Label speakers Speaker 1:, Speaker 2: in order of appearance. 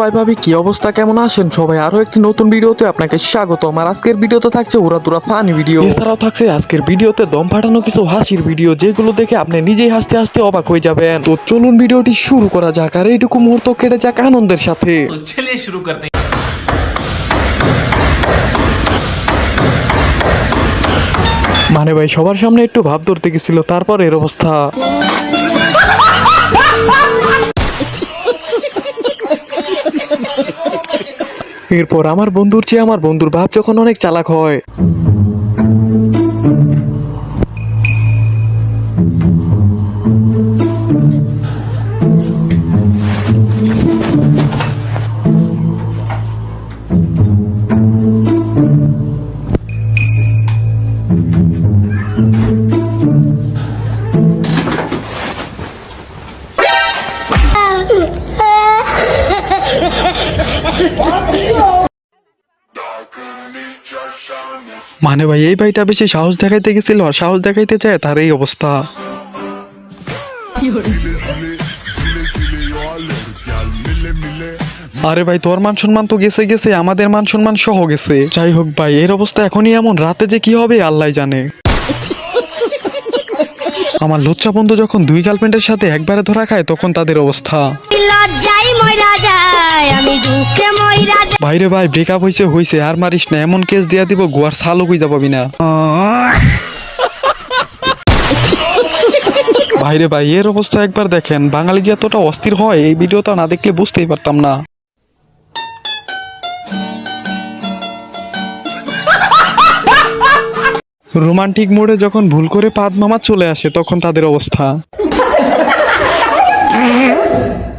Speaker 1: ভাই ভাবি কি অবস্থা? কেমন আছেন সবাই? আরও একটি নতুন ভিডিওতে আপনাকে স্বাগত আমার আজকের ভিডিওতে থাকছে উড়াতুরা ফানি ভিডিও। এছাড়াও থাকছে আজকের ভিডিওতে দম ফাটানো কিছু হাসির ভিডিও যেগুলো দেখে আপনি নিজেই হাসতে হাসতে অবাক হয়ে যাবেন। তো চলুন ভিডিওটি শুরু করা যাক আর এইটুকু মুহূর্ত কেটে যাক আনন্দের সাথে।
Speaker 2: শুরু করতে।
Speaker 1: মানে ভাই সবার সামনে একটু ভাব ধরতে গেছিল তারপর এর অবস্থা। এরপর আমার বন্ধুর চেয়ে আমার বন্ধুর ভাব যখন অনেক চালাক হয়। মানে ভাই, এই ভাইটা বেশি সাহস দেখাইতে গেছিল আর সাহস দেখাইতে চায় তার এই অবস্থা। আরে ভাই, তোর মান সম্মান তো গেছে গেছে, আমাদের মান সম্মান সহ গেছে। যাই হোক ভাই, এর অবস্থা এখনই এমন, রাতে যে কি হবে, আল্লাহ জানে। আমার লুচ্চা বন্ধু যখন দুই গার্লফ্রেন্ডের সাথে একবারে ধরা খায়, তখন তাদের অবস্থা। ভাইরে ভাই ব্রেকআপ হইছে হইছে আর মারিস না এমন কেস দিয়া দিব গোয়ার সালও কইতে পাবি না। ভাইরে ভাই এর অবস্থা একবার দেখেন বাঙালি যে এতটা অস্থির হয় এই ভিডিওটা না দেখলে বুঝতেই পারতাম না। রোমান্টিক মোড়ে যখন ভুল করে পাদ মামা চলে আসে তখন তাদের অবস্থা।